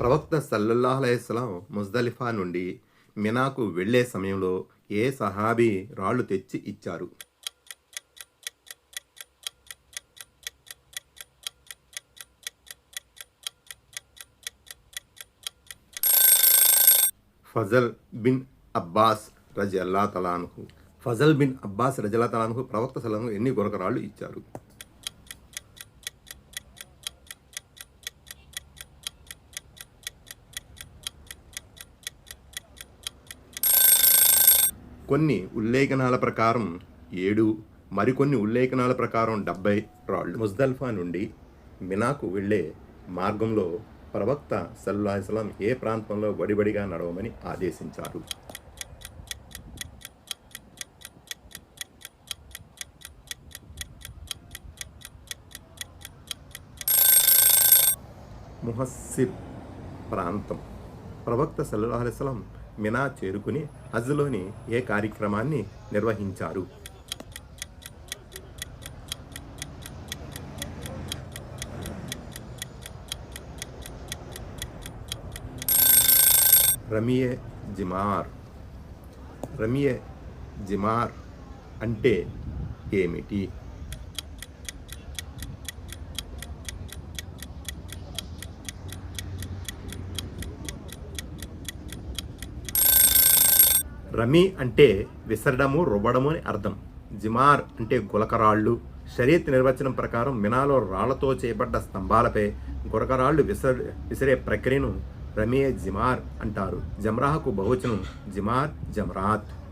ప్రవక్త సల్లల్లాహులైస్లాం ముజ్దలిఫా నుండి మినాకు వెళ్ళే సమయంలో ఏ సహాబీ రాళ్ళు తెచ్చి ఇచ్చారు? ఫజల్ బిన్ అబ్బాస్ రజల్లా తలాన్కు ఫజల్ బిన్ అబ్బాస్ రజల్లా తలాన్కు ప్రవక్త సలంలో ఎన్ని గురకరాళ్ళు ఇచ్చారు? కొన్ని ఉల్లేఖనాల ప్రకారం ఏడు మరికొన్ని ఉల్లేఖనాల ప్రకారం డెబ్బై రాళ్ళు. ముజ్దల్ఫా నుండి మినాకు వెళ్ళే మార్గంలో ప్రవక్త సల్లాహస్లాం ఏ ప్రాంతంలో వడివడిగా నడవమని ఆదేశించారు. ముహస్సిర్ ప్రాంతం. ప్రవక్త సల్లాహ్ మినా చేరుకుని హజ్లోని ఏ కార్యక్రమాన్ని నిర్వహించారు? రమియే జిమార్. రమియే జిమార్ అంటే ఏమిటి? రమి అంటే విసరడము రువ్వడము అని అర్థం. జిమార్ అంటే గులకరాళ్ళు. షరీత్ నిర్వచనం ప్రకారం మినాలో రాళ్ళతో చేయబడ్డ స్తంభాలపై గురకరాళ్ళు విసర విసిరే ప్రక్రియను రమియే జిమార్ అంటారు. జమ్రాహకు బహుచనం జిమార్ జమ్రాత్.